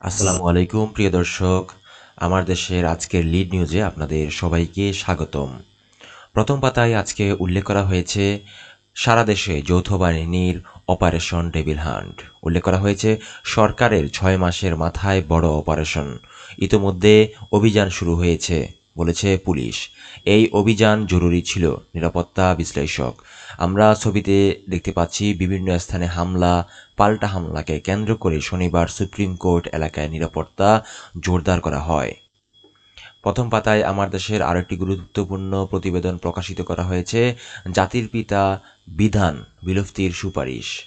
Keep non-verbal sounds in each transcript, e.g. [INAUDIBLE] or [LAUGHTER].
আসসালামু আলাইকুম, প্রিয় দর্শক। আমার দেশের আজকের লিড নিউজে আপনাদের সবাইকে স্বাগতম। প্রথম পাতায় আজকে উল্লেখ করা হয়েছে সারা দেশে যৌথ বাহিনীর অপারেশন ডেভিল হান্ট উল্লেখ করা হয়েছে সরকারের ছয় মাসের মাথায় বড় অপারেশন ইতোমধ্যে অভিযান শুরু হয়েছে, বলেছে পুলিশ। এই অভিযান জরুরি ছিল, নিরাপত্তা বিশ্লেষক। আমরা ছবিতে দেখতে পাচ্ছি বিভিন্ন স্থানে হামলা, পাল্টা হামলাকে কেন্দ্র করে শনিবার সুপ্রিম কোর্ট এলাকায় নিরাপত্তা জোরদার করা হয়। প্রথম পাতায় আমার দেশের আরেকটি গুরুত্বপূর্ণ প্রতিবেদন প্রকাশিত করা হয়েছে, জাতির পিতা বিধান বিলুপ্তির সুপারিশ।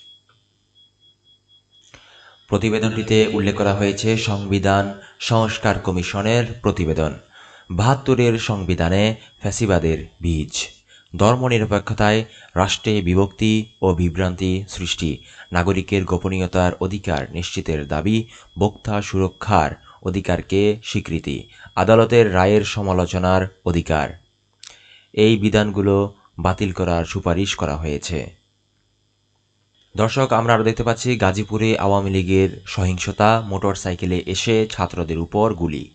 প্রতিবেদনটিতে উল্লেখ করা হয়েছে সংবিধান সংস্কার কমিশনের প্রতিবেদন, বাহাত্তরের সংবিধানে ফ্যাসিবাদের বীজ। ধর্মনিরপেক্ষতায় রাষ্ট্রে বিভক্তি ও বিভ্রান্তি সৃষ্টি। নাগরিকের গোপনীয়তার অধিকার নিশ্চিতের দাবি, বক্তা সুরক্ষার অধিকারকে স্বীকৃতি, আদালতের রায়ের সমালোচনার অধিকার। এই বিধানগুলো বাতিল করার সুপারিশ করা হয়েছে। দর্শক, আমরা আরও দেখতে পাচ্ছি, গাজীপুরে আওয়ামী লীগের সহিংসতা মোটর সাইকেলে এসে ছাত্রদের উপর গুলি।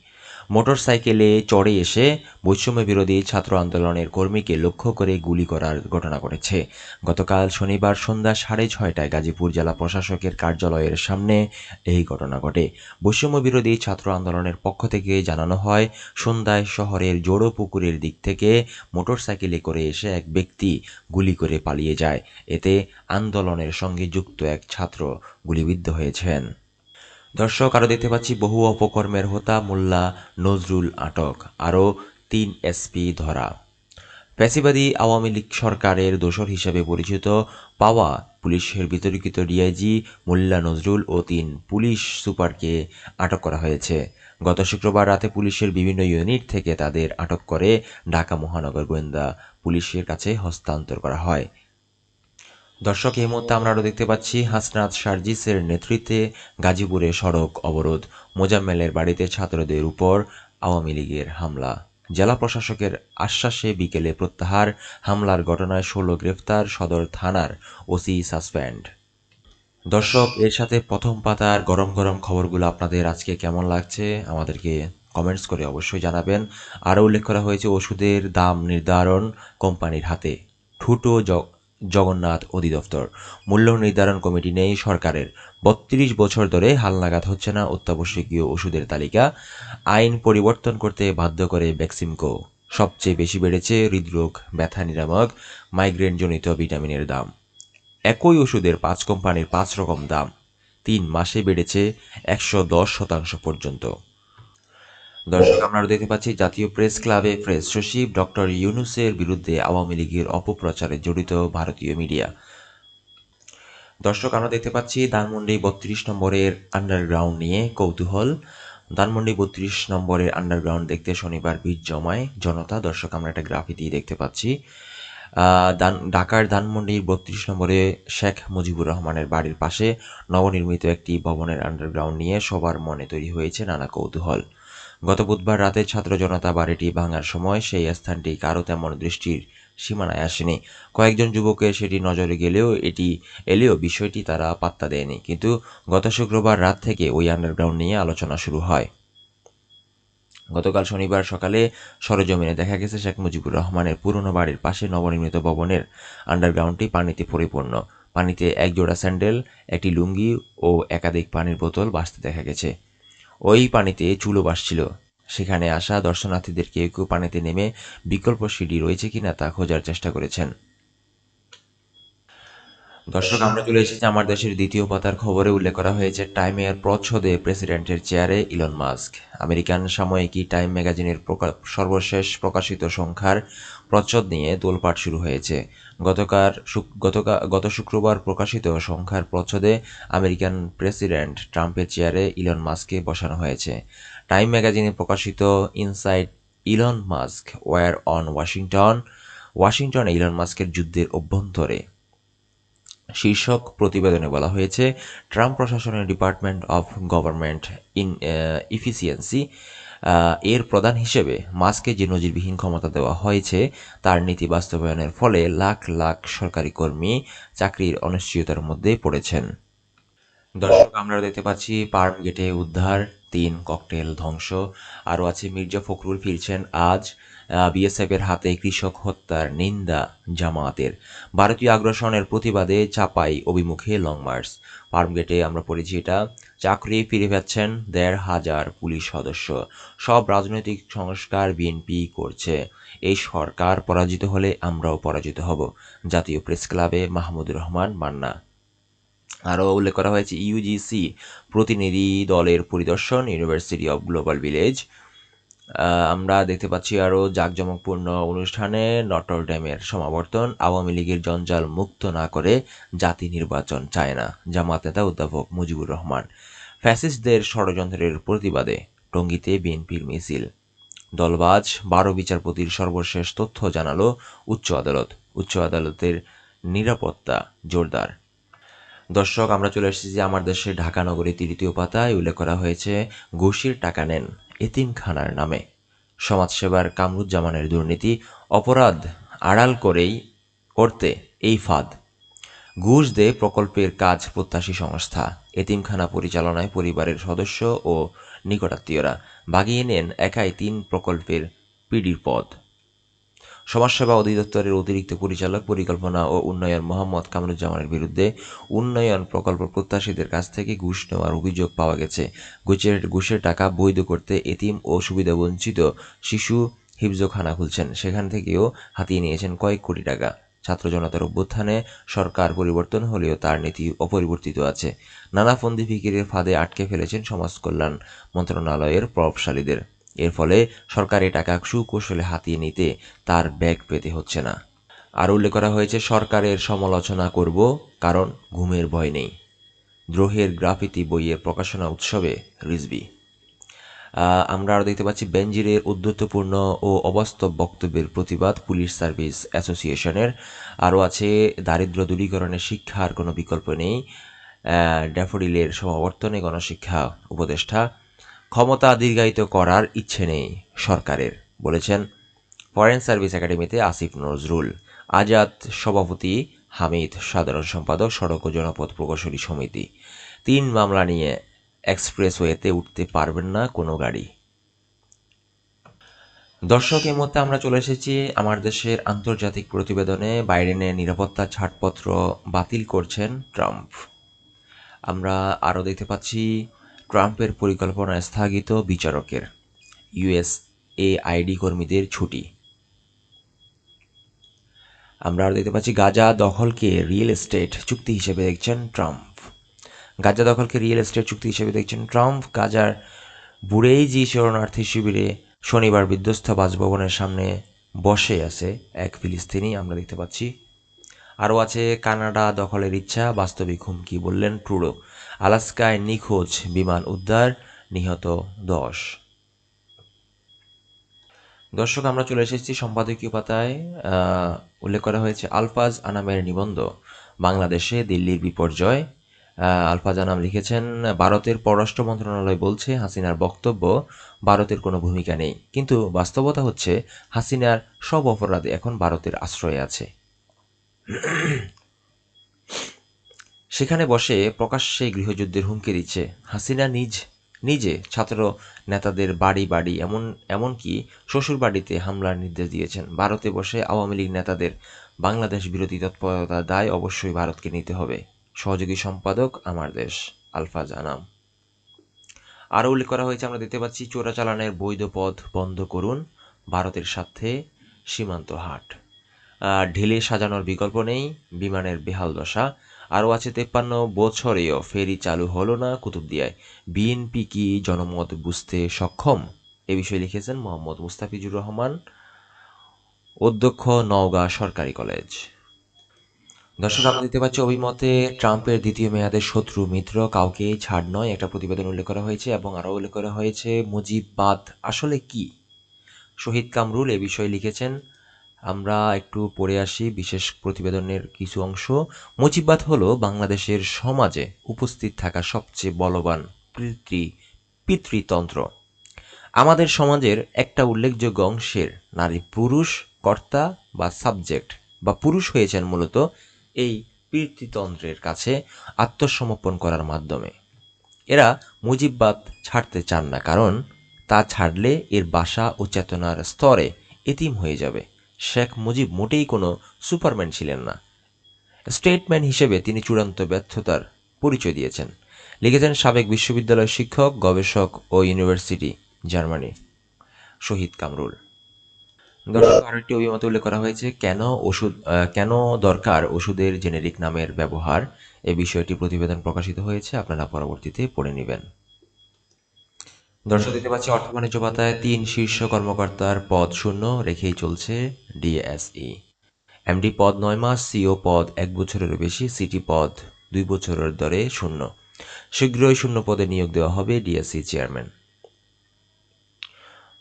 মোটর সাইকেলে চড়ে এসে বৈষম্য বিরোধী ছাত্র আন্দোলনের কর্মীকে লক্ষ্য করে গুলি করার ঘটনা ঘটেছে। গতকাল শনিবার সন্ধ্যা সাড়ে ছয়টায় গাজীপুর জেলা প্রশাসকের কার্যালয়ের সামনে এই ঘটনা ঘটে। বৈষম্য বিরোধী ছাত্র আন্দোলনের পক্ষ থেকে জানানো হয়, সন্ধ্যায় শহরের জোড়ো পুকুরের দিক থেকে মোটরসাইকেলে করে এসে এক ব্যক্তি গুলি করে পালিয়ে যায়। এতে আন্দোলনের সঙ্গে যুক্ত এক ছাত্র গুলিবিদ্ধ হয়েছেন। দর্শক, আরও দেখতে পাচ্ছি বহু অপকর্মের হোতা মোল্লা নজরুল আটক, আরও তিন এসপি ধরা। ফ্যাসিবাদী আওয়ামী লীগ সরকারের দোসর হিসেবে পরিচিত পাওয়া পুলিশের বিতর্কিত ডিআইজি মোল্লা নজরুল ও তিন পুলিশ সুপারকে আটক করা হয়েছে। গত শুক্রবার রাতে পুলিশের বিভিন্ন ইউনিট থেকে তাদের আটক করে ঢাকা মহানগর গোয়েন্দা পুলিশের কাছে হস্তান্তর করা হয়। দর্শক, এই মুহূর্তে আমরা আরও দেখতে পাচ্ছি হাসনাত সার্জিসের নেতৃত্বে গাজীপুরে সড়ক অবরোধ। মোজাম্মেলের বাড়িতে ছাত্রদের উপর আওয়ামী লীগের হামলা। জেলা প্রশাসকের আশ্বাসে বিকেলে প্রত্যাহার, হামলার ঘটনায় ষোলো গ্রেফতার সদর থানার ওসি সাসপেন্ড। দর্শক, এর সাথে প্রথম পাতার গরম গরম খবরগুলো আপনাদের আজকে কেমন লাগছে আমাদেরকে কমেন্টস করে অবশ্যই জানাবেন। আরও উল্লেখ করা হয়েছে ওষুধের দাম নির্ধারণ কোম্পানির হাতে। ঠুটো জগন্নাথ অধিদপ্তর। মূল্য নির্ধারণ কমিটি নেই সরকারের। বত্রিশ বছর ধরে হালনাগাদ হচ্ছে না অত্যাবশ্যকীয় ওষুধের তালিকা। আইন পরিবর্তন করতে বাধ্য করে ভ্যাকসিমকো সবচেয়ে বেশি বেড়েছে হৃদরোগ, ব্যথা নিরামক, মাইগ্রেনজনিত ভিটামিনের দাম। একই ওষুধের পাঁচ কোম্পানির পাঁচ রকম দাম। তিন মাসে বেড়েছে একশো দশ শতাংশ পর্যন্ত। দর্শক, আমরা দেখতে পাচ্ছি, জাতীয় প্রেস ক্লাবে প্রেস সচিব ডক্টর ইউনুসের বিরুদ্ধে আওয়ামী লীগের অপপ্রচারে জড়িত ভারতীয় মিডিয়া দর্শক, আমরা দেখতে পাচ্ছি, ধানমন্ডি বত্রিশ নম্বরের আন্ডারগ্রাউন্ড নিয়ে কৌতূহল। ধানমন্ডি বত্রিশ নম্বরের আন্ডারগ্রাউন্ড দেখতে শনিবার ভিড় জমায় জনতা। দর্শক, আমরা একটা গ্রাফিতি দেখতে পাচ্ছি। দান ঢাকার ধানমন্ডির বত্রিশ নম্বরে শেখ মুজিবুর রহমানের বাড়ির পাশে নবনির্মিত একটি ভবনের আন্ডারগ্রাউন্ড নিয়ে সবার মনে তৈরি হয়েছে নানা কৌতূহল। গত বুধবার রাতে ছাত্র জনতা বাড়িটি ভাঙার সময় সেই স্থানটি কারও তেমন দৃষ্টির সীমানায় আসেনি। কয়েকজন যুবকের সেটি নজরে গেলেও এটি এলেও বিষয়টি তারা পাত্তা দেয়নি। কিন্তু গত শুক্রবার রাত থেকে ওই আন্ডারগ্রাউন্ড নিয়ে আলোচনা শুরু হয়। গতকাল শনিবার সকালে সরজমিনে দেখা গেছে শেখ মুজিবুর রহমানের পুরনো বাড়ির পাশে নবনির্মিত ভবনের আন্ডারগ্রাউন্ডটি পানিতে পরিপূর্ণ। পানিতে এক জোড়া স্যান্ডেল, একটি লুঙ্গি ও একাধিক পানির বোতল বাঁচতে দেখা গেছে। ওই পানিতে চুলো বাসছিল সেখানে আসা দর্শনার্থীদের কেউ কেউ পানিতে নেমে বিকল্প সিঁড়ি রয়েছে কিনা তা খোঁজার চেষ্টা করেছেন। দর্শক, আমরা চলে এসেছি আমার দেশের দ্বিতীয় পাতার খবরে। উল্লেখ করা হয়েছে টাইমের প্রচ্ছদে প্রেসিডেন্টের চেয়ারে ইলন মাস্ক। আমেরিকান সাময়িকী টাইম ম্যাগাজিনের সর্বশেষ প্রকাশিত সংখ্যার প্রচ্ছদ নিয়ে তোলপাট শুরু হয়েছে। গতকাল গতকাল গত শুক্রবার প্রকাশিত সংখ্যার প্রচ্ছদে আমেরিকান প্রেসিডেন্ট ট্রাম্পের চেয়ারে ইলন মাস্ককে বসানো হয়েছে। টাইম ম্যাগাজিনে প্রকাশিত inside Elon Musk war on Washington, ওয়াশিংটনে ইলন মাস্কের যুদ্ধের অভ্যন্তরে। শীর্ষক প্রতিবেদনে বলা হয়েছে, ট্রাম্প প্রশাসনের department of government in efficiency এর প্রধান হিসেবে মাস্কে যে নজিরবিহীন ক্ষমতা দেওয়া হয়েছে, তার নীতি বাস্তবায়নের ফলে লাখ লাখ সরকারি কর্মী চাকরির অনিশ্চয়তার মধ্যে পড়েছেন। দর্শক, আমরা দেখতে পাচ্ছি পার্ম গেটে উদ্ধার তিন ককটেল ধ্বংস। আরও আছে, মির্জা ফখরুল ফিরছেন আজ বিএসএফ এর হাতে কৃষক হত্যার নিন্দা জামায়াতের। ভারতীয় আগ্রাসনের প্রতিবাদে চাপাই অভিমুখে লং মার্চ পার্ম গেটে আমরা পড়েছি এটা, চাকরি ফিরে পাচ্ছেন দেড় হাজার পুলিশ সদস্য। সব রাজনৈতিক সংস্কার বিএনপি করছে। এই সরকার পরাজিত হলে আমরাও পরাজিত হব। জাতীয় প্রেস ক্লাবে মাহমুদুর রহমান মান্না। আরও উল্লেখ করা হয়েছে, ইউজিসি প্রতিনিধি দলের পরিদর্শন ইউনিভার্সিটি অব গ্লোবাল ভিলেজ আমরা দেখতে পাচ্ছি আরও জাঁকজমকপূর্ণ অনুষ্ঠানে নটর ড্যামের সমাবর্তন, আওয়ামী লীগের জঞ্জাল মুক্ত না করে জাতি নির্বাচন চায় না, জামাত নেতা অধ্যাপক মুজিবুর রহমান। ফ্যাসিস্টদের ষড়যন্ত্রের প্রতিবাদে টঙ্গীতে বিএনপির মিছিল। দলবাজ বারো বিচারপতির সর্বশেষ তথ্য জানালো উচ্চ আদালত। উচ্চ আদালতের নিরাপত্তা জোরদার। দর্শক, আমরা চলে এসেছি যে আমার দেশে ঢাকা নগরী তৃতীয় পাতায়। উল্লেখ করা হয়েছে, ঘুষির টাকা নেন এতিমখানার নামে। সমাজসেবার কামরুজ্জামানের দুর্নীতি, অপরাধ আড়াল করেই করতে এই ফাঁদ। ঘুষ দে প্রকল্পের কাজ প্রত্যাশী সংস্থা। এতিমখানা পরিচালনায় পরিবারের সদস্য ও নিকটাত্মীয়রা। বাগিয়ে নেন একাই তিন প্রকল্পের পিডির পদ। সমাজসেবা অধিদপ্তরের অতিরিক্ত পরিচালক, পরিকল্পনা ও উন্নয়ন মোহাম্মদ কামরুজ্জামানের বিরুদ্ধে উন্নয়ন প্রকল্প প্রত্যাশীদের কাছ থেকে ঘুষ নেওয়ার অভিযোগ পাওয়া গেছে। ঘুষের ঘুষের টাকা বৈধ করতে এতিম ও সুবিধাবঞ্চিত শিশু হিফজোখানা খুলছেন। সেখান থেকেও হাতিয়ে নিয়েছেন কয়েক কোটি টাকা। ছাত্র জনতার অভ্যুত্থানে সরকার পরিবর্তন হলেও তার নীতি অপরিবর্তিত আছে। নানা ফন্দি ফিকিরের ফাঁদে আটকে ফেলেছেন সমাজ কল্যাণ মন্ত্রণালয়ের প্রভাবশালীদের। এর ফলে সরকার এই টাকা সুকৌশলে হাতিয়ে নিতে তার ব্যাগ পেতে হচ্ছে না। আর উল্লেখ করা হয়েছে, সরকারের সমালোচনা করব কারণ ঘুমের ভয় নেই। দ্রোহের গ্রাফিতি বইয়ের প্রকাশনা উৎসবে রিজবি আমরা আরও দেখতে পাচ্ছি বেঞ্জিরের উদ্ধত্তপূর্ণ ও অবাস্তব বক্তব্যের প্রতিবাদ পুলিশ সার্ভিস অ্যাসোসিয়েশনের। আরও আছে, দারিদ্র দূরীকরণের শিক্ষার কোনো বিকল্প নেই। ড্যাফোডিলের সমাবর্তনে গণশিক্ষা উপদেষ্টা ক্ষমতা দীর্ঘায়িত করার ইচ্ছে নেই সরকারের, বলেছেন ফরেন সার্ভিস একাডেমিতে আসিফ নজরুল। আজাদ সভাপতি হামিদ, সাধারণ সম্পাদক, সড়ক ও জনপথ প্রকৌশলী সমিতি। তিন মামলা নিয়ে এক্সপ্রেসওয়েতে উঠতে পারবেন না কোনো গাড়ি। দর্শক এই মধ্যে আমরা চলে এসেছি আমার দেশের আন্তর্জাতিক প্রতিবেদনে। বাইডেনের নিরাপত্তা ছাড়পত্র বাতিল করছেন ট্রাম্প। আমরা আরও দেখতে পাচ্ছি ট্রাম্পের পরিকল্পনা স্থগিত বিচারকের ইউএস আইডি কর্মীদের ছুটি। আমরা আরও দেখতে পাচ্ছি, গাজা দখলকে রিয়েল এস্টেট চুক্তি হিসেবে দেখছেন ট্রাম্প। গাজা দখলকে রিয়েল এস্টেট চুক্তি হিসেবে দেখছেন ট্রাম্প। গাজার বুড়েইজি শরণার্থী শিবিরে শনিবার বিধ্বস্ত বাসভবনের সামনে বসে আছে এক ফিলিস্তিনি। আমরা দেখতে পাচ্ছি আরও আছে কানাডা দখলের ইচ্ছা, বাস্তবিক হুমকি বললেন ট্রুডো। আলাস্কায় নিখোঁজ বিমান উদ্ধার, নিহত দশ। দর্শক, আমরা চলে এসেছি সম্পাদকীয় পাতায়। উল্লেখ করা হয়েছে আলফাজ আনামের নিবন্ধ, বাংলাদেশে দিল্লির বিপর্যয়। আলফাজ আনাম লিখেছেন, ভারতের পররাষ্ট্র মন্ত্রণালয় বলছে হাসিনার বক্তব্য ভারতের কোনো ভূমিকা নেই। কিন্তু বাস্তবতা হচ্ছে হাসিনার সব অপরাধে এখন ভারতের আশ্রয়ে আছে। সেখানে বসে প্রকাশ্যে গৃহযুদ্ধের হুমকি দিচ্ছে। হাসিনা নিজ, নিজে ছাত্র নেতাদের বাড়ি বাড়ি এমন, এমনকি শ্বশুর বাড়িতে হামলার নির্দেশ দিয়েছেন। ভারতে বসে আওয়ামী লীগ নেতাদের বাংলাদেশ বিরোধী তৎপরতার দায় অবশ্যই ভারতকে নিতে হবে। সহযোগী সম্পাদক আমার দেশ, আলফা জানাম। আরও উল্লেখ করা হয়েছে, আমরা দেখতে পাচ্ছি চোরাচালানের বৈধ পথ বন্ধ করুন, ভারতের সাথে সীমান্ত হাট। ঢেলে সাজানোর বিকল্প নেই, বিমানের বেহাল দশা আরও আছে তেপ্পান্ন বছরেও ফেরি চালু হলো না কুতুবদিয়ায়। বিএনপি কি জনমত বুঝতে সক্ষম? এ বিষয়ে লিখেছেন মোহাম্মদ মুস্তাফিজুর রহমান, অধ্যক্ষ নওগাঁ সরকারি কলেজ। দর্শক, আমরা দেখতে পাচ্ছি অভিমতে ট্রাম্পের দ্বিতীয় মেয়াদের শত্রু মিত্র, কাউকে ছাড় নয়, একটা প্রতিবেদন উল্লেখ করা হয়েছে এবং আরও উল্লেখ করা হয়েছে মুজিববাদ আসলে কি? শহীদ কামরুল এ বিষয়ে লিখেছেন আমরা একটু পড়ে আসি বিশেষ প্রতিবেদনের কিছু অংশ। মুজিববাদ হলো বাংলাদেশের সমাজে উপস্থিত থাকা সবচেয়ে বলবান পিতৃ পিতৃতন্ত্র। আমাদের সমাজের একটা উল্লেখযোগ্য অংশের নারী পুরুষ, কর্তা বা সাবজেক্ট বা পুরুষ হয়েছেন মূলত এই পিতৃতন্ত্রের কাছে আত্মসমর্পণ করার মাধ্যমে। এরা মুজিববাদ ছাড়তে চান না, কারণ তা ছাড়লে এর বাসা ও চেতনার স্তরে এতিম হয়ে যাবে। শেখ মুজিব মোটেই কোনো সুপারম্যান ছিলেন না। স্টেটম্যান হিসেবে তিনি চূড়ান্ত ব্যর্থতার পরিচয় দিয়েছেন, লিখেছেন সাবেক বিশ্ববিদ্যালয় শিক্ষক, গবেষক ও ইউনিভার্সিটি, জার্মানি। শহীদ কামরুল। দর্শক আরেকটি অভিমত উল্লেখ করা হয়েছে, কেন ওষুধ কেন দরকার ওষুধের জেনেরিক নামের ব্যবহার? এ বিষয়টি প্রতিবেদন প্রকাশিত হয়েছে, আপনারা পরবর্তীতে পড়ে নেবেন। দর্শক দিতে পাচ্ছি অর্থ বাণিজ্য পাতায় তিন শীর্ষ কর্মকর্তার পদ শূন্য রেখেই চলছে ডিএসই। এমডি পদ নয় মাস, সিও পদ এক বছরেরও বেশি, সিটি পদ দুই বছরের দরে শূন্য। শীঘ্রই শূন্য পদে নিয়োগ দেওয়া হবে ডিএসসি চেয়ারম্যান।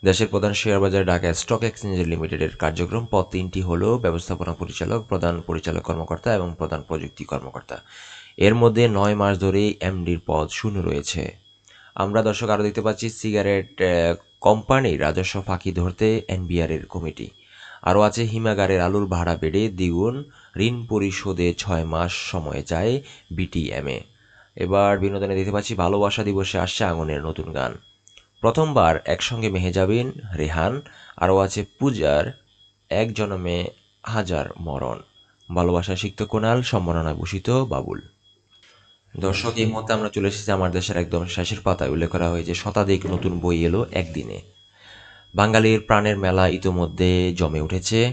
দেশের প্রধান শেয়ার বাজার ঢাকা স্টক এক্সচেঞ্জ লিমিটেডের কার্যক্রম, পদ তিনটি হল ব্যবস্থাপনা পরিচালক, প্রধান পরিচালক কর্মকর্তা এবং প্রধান প্রযুক্তি কর্মকর্তা। এর মধ্যে নয় মাস ধরেই এমডির পদ শূন্য রয়েছে। আমরা দর্শক আরও দেখতে পাচ্ছি সিগারেট আহ, কোম্পানির রাজস্ব ফাঁকি ধরতে এনবিআর এর কমিটি। আরও আছে হিমাগারের আলুর ভাড়া বেড়ে দ্বিগুণ ঋণ পরিশোধে ছয় মাস সময় চায় বিটিএমএ এবার বিনোদনে দেখতে পাচ্ছি ভালোবাসা দিবসে আসছে আগুনের নতুন গান। প্রথমবার একসঙ্গে মেহেজাবিন রেহান আরও আছে পূজার এক জনমে হাজার মরণ। ভালোবাসা সিক্ত কোনাল সম্মাননায় ভূষিত বাবুল। দর্শক, এই মুহূর্তে আমরা চলে এসেছি আমার দেশের একদম শেষের পাতায়। উল্লেখ করা হয়েছে, শতাধিক নতুন বই এলো একদিনে। বাঙালির প্রাণের মেলা ইতোমধ্যে জমে উঠেছে।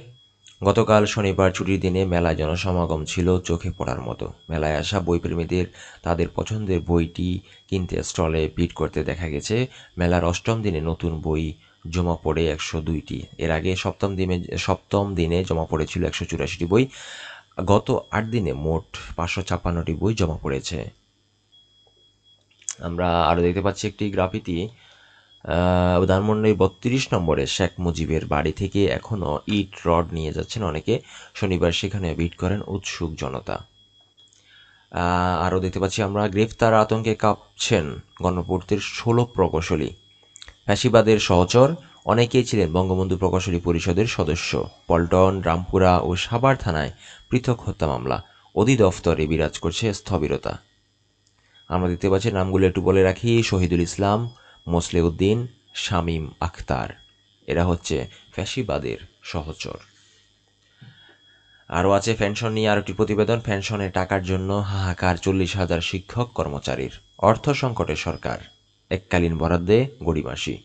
গতকাল শনিবার ছুটির দিনে মেলায় জনসমাগম ছিল চোখে পড়ার মতো। মেলায় আসা বইপ্রেমীদের, তাদের পছন্দের বইটি কিনতে স্টলে ভিড় করতে দেখা গেছে। মেলার অষ্টম দিনে নতুন বই জমা পড়ে একশো দুইটি। এর আগে সপ্তম দিনে সপ্তম দিনে জমা পড়েছিল একশো চুরাশিটি বই। গত আট দিনে মোট পাঁচশো ছাপ্পান্নটি বই জমা পড়েছে। আমরা আরও দেখতে পাচ্ছি একটি গ্রাফিতি। ধানমন্ডির বত্রিশ নম্বরে শেখ মুজিবের বাড়ি থেকে এখনও ইট, রড নিয়ে যাচ্ছেন অনেকে। শনিবার সেখানে ভিড় করেন উৎসুক জনতা। আরও দেখতে পাচ্ছি আমরা, গ্রেফতার আতঙ্কে কাঁপছেন গণপূর্তির ষোলো প্রকৌশলী। ফ্যাসিবাদের সহচর অনেকেই ছিলেন বঙ্গবন্ধু প্রকৌশলী পরিষদের সদস্য। পল্টন, রামপুরা ও সাভার থানায় পৃথক হত্যা মামলা। অধিদপ্তরে বিরাজ করছে স্থবিরতা। আমরা দেখতে পাচ্ছি নামগুলো একটু বলে রাখি। শহীদুল ইসলাম, মোসলেউদ্দিন, শামীম আখতার। এরা হচ্ছে ফ্যাসিবাদের সহচর। আরও আছে পেনশন নিয়ে আরেকটি প্রতিবেদন। পেনশনের টাকার জন্য হাহাকার চল্লিশ হাজার শিক্ষক কর্মচারীর। অর্থ সংকটে সরকার। এককালীন বরাদ্দে গড়িমাসি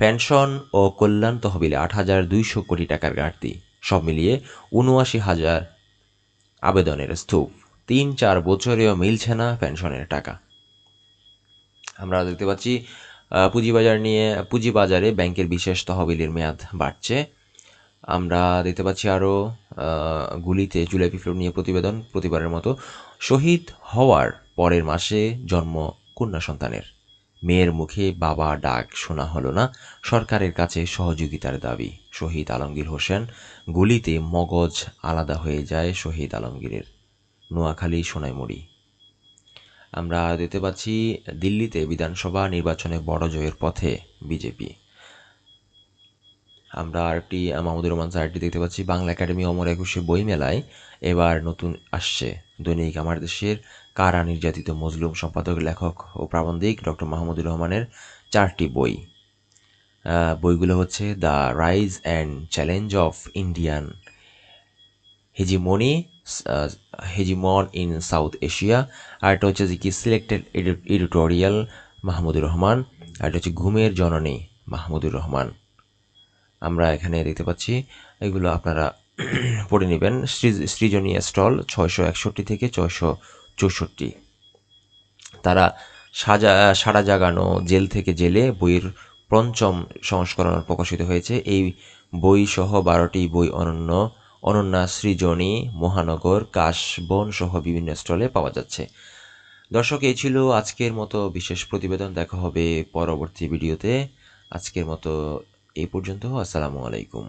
পেনশন ও কল্যাণ তহবিলে আট হাজার দুইশো কোটি টাকার ঘাটতি। সব মিলিয়ে উনআশি হাজার আবেদনের স্তূপ। তিন চার বছরেও মিলছে না পেনশনের টাকা। আমরা দেখতে পাচ্ছি পুঁজিবাজার নিয়ে, পুঁজিবাজারে ব্যাংকের বিশেষ তহবিলের মেয়াদ বাড়ছে। আমরা দেখতে পাচ্ছি আরও গুলিতে জুলাই বিপ্লব নিয়ে প্রতিবেদন প্রতিবারের মতো। শহীদ হওয়ার পরের মাসে জন্ম কন্যা সন্তানের। মেয়ের মুখে বাবা ডাক শোনা হলো না। সরকারের কাছে সহযোগিতার দাবি। শহীদ আলমগীর হোসেন গুলিতে মগজ আলাদা হয়ে যায় শহীদ আলমগীরের। নোয়াখালী, সোনাইমুড়ি। আমরা দেখতে পাচ্ছি, দিল্লিতে বিধানসভা নির্বাচনে বড় জয়ের পথে বিজেপি। আমরা আরেকটি, মাহমুদুর রহমান স্যারটি দেখতে পাচ্ছি, বাংলা একাডেমি অমর একুশে বই মেলায় এবার নতুন আসছে। দৈনিক আমার দেশের কারা নির্যাতিত মজলুম সম্পাদক, লেখক ও প্রাবন্ধিক? ডক্টর মাহমুদুর রহমানের চারটি বই। বইগুলো হচ্ছে the rise and challenge of Indian hegemony hegemon in South Asia, আর একটা হচ্ছে যে কি সিলেক্টেড এডিটোরিয়াল মাহমুদুর রহমান, আর একটা হচ্ছে ঘুমের জননী মাহমুদুর রহমান। আমরা এখানে দেখতে পাচ্ছি, এগুলো আপনারা [CLEARS THROAT] পড়ে নেবেন। সৃজ- সৃজনীয় স্টল ছয়শো একষট্টি থেকে ছয়শো চৌষট্টি। তারা সাজা সারা জাগানো, জেল থেকে জেলে বইয়ের পঞ্চম সংস্করণ প্রকাশিত হয়েছে। এই বই সহ বারোটি বই অনন্য, অনন্যা, সৃজনী, মহানগর কাশবন সহ বিভিন্ন স্টলে পাওয়া যাচ্ছে। দর্শক, এই ছিল আজকের মতো বিশেষ প্রতিবেদন। দেখা হবে পরবর্তী ভিডিওতে। আজকের মতো এই পর্যন্ত। আসসালামু আলাইকুম।